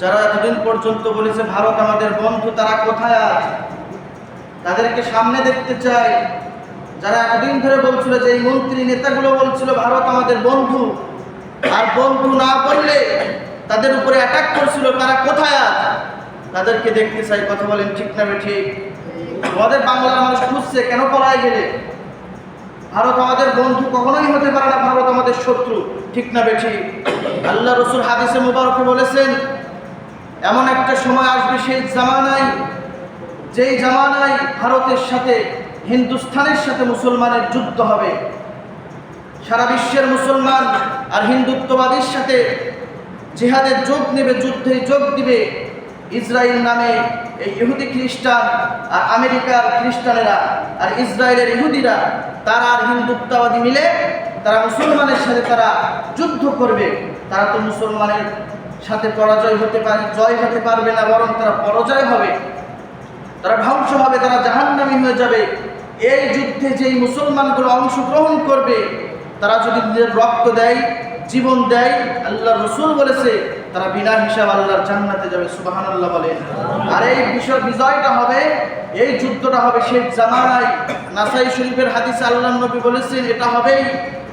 যারা এতদিন পর্যন্ত বলেছে, ভারত আমাদের বন্ধু, তারা কোথায় আছে? তাদেরকে সামনে দেখতে চাই। যারা এতদিন ধরে বলছিল যে, এই মন্ত্রী নেতাগুলো বলছিল, ভারত আমাদের বন্ধু। আর বন্ধু না বললে তাদের উপরে অ্যাটাক করছিল, তারা কোথায় আছে? তাদেরকে দেখতে চাই। কথা বলেন ঠিক না ঠিক? আমাদের বাংলার মানুষ খুঁজছে, কেন পলায় গেলে? ভারত আমাদের বন্ধু কখনোই হতে পারে না, ভারত আমাদের শত্রু। ঠিক না বেঠি আল্লাহ রসুল হাদিসে মুবারকে বলেছেন এমন একটা সময় আসবে সেই জামানায়, যেই জামানায় ভারতের সাথে, হিন্দুস্থানের সাথে মুসলমানের যুদ্ধ হবে। সারা বিশ্বের মুসলমান আর হিন্দুত্ববাদীর সাথে জিহাদের যোগ নেবে, যুদ্ধে যোগ দিবে। ইসরায়েল নামে এই ইহুদি খ্রিস্টান আর আমেরিকার খ্রিস্টানেরা আর ইসরায়েলের ইহুদিরা, তারা আর হিন্দুত্ববাদী মিলে তারা মুসলমানের সাথে তারা যুদ্ধ করবে। তারা তো মুসলমানের সাথে পরাজয় হতে পারে, জয় হতে পারবে না, বরং তারা পরাজয় হবে। তারা ধ্বংস হবে, তারা জাহান্নামী হয়ে যাবে। এই যুদ্ধে যেই মুসলমানগুলো অংশগ্রহণ করবে, তারা যদি নিজের রক্ত দেয়, জীবন দেয় আল্লাহ রসুল বলেছে, তারা বিনা হিসাব আল্লাহর জান্নাতে যাবে সুবাহান আল্লাহ বলেন আর এই বিষয়, বিজয়টা হবে, এই যুদ্ধটা হবে শেখ জামানায়। নাসাই শরীফের হাদিসে আল্লাহ নবী বলেছেন, এটা হবেই।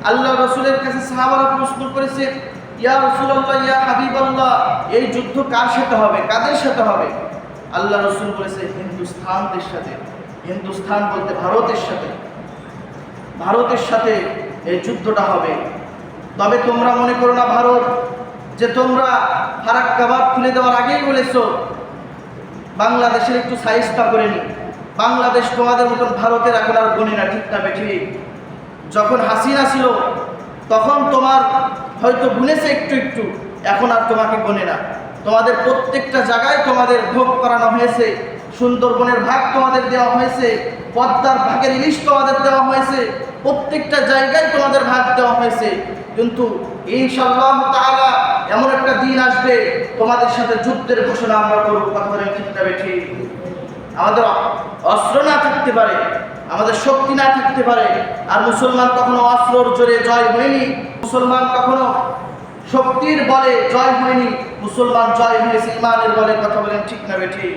আল্লাহ রসুলের কাছে সাহাবারা প্রশ্ন করেছে ইয়া রসুল্লাহ ইয়া হাবিব আল্লাহ এই যুদ্ধ কার সাথে হবে? কাদের সাথে হবে? আল্লাহ রসুল বলেছে, হিন্দুস্থানদের সাথে। হিন্দুস্থান বলতে ভারতের সাথে। ভারতের সাথে এই যুদ্ধটা হবে। তবে তোমরা মনে করো না ভারত, যে তোমরা ফারাক কাবাব তুলে দেওয়ার আগেই বলেছ, বাংলাদেশের একটু সাইজটা করে নি। বাংলাদেশ তোমাদের মতন ভারতের এখন আর গণি না, ঠিক না বেঠি? যখন হাসিনা ছিল তখন তোমার হয়তো গুনেছে একটু একটু, এখন আর তোমাকে গনে না। তোমাদের প্রত্যেকটা জায়গায় তোমাদের ভোগ করানো হয়েছে, সুন্দরবনের ভাগ তোমাদের দেওয়া হয়েছে, পদ্মার ভাগের ইলিশ তোমাদের দেওয়া হয়েছে, প্রত্যেকটা জায়গায় তোমাদের ভাগ দেওয়া হয়েছে। কিন্তু ইনশাল্লাহ তাআলা এমন একটা দিন আসবে, তোমাদের সাথে যুদ্ধের ঘোষণা আমরা করব কথা ঠিক। আমাদের অস্ত্র না থাকতে পারে আমাদের শক্তি না থাকতে পারে। আর মুসলমান কখনো অস্ত্রর জোরে জয় হয়নি। মুসলমান কখনো শক্তির বলে জয় হয়নি। মুসলমান জয় হয়েছে ইমানের বলে কথা বলেন ঠিক না বেঠি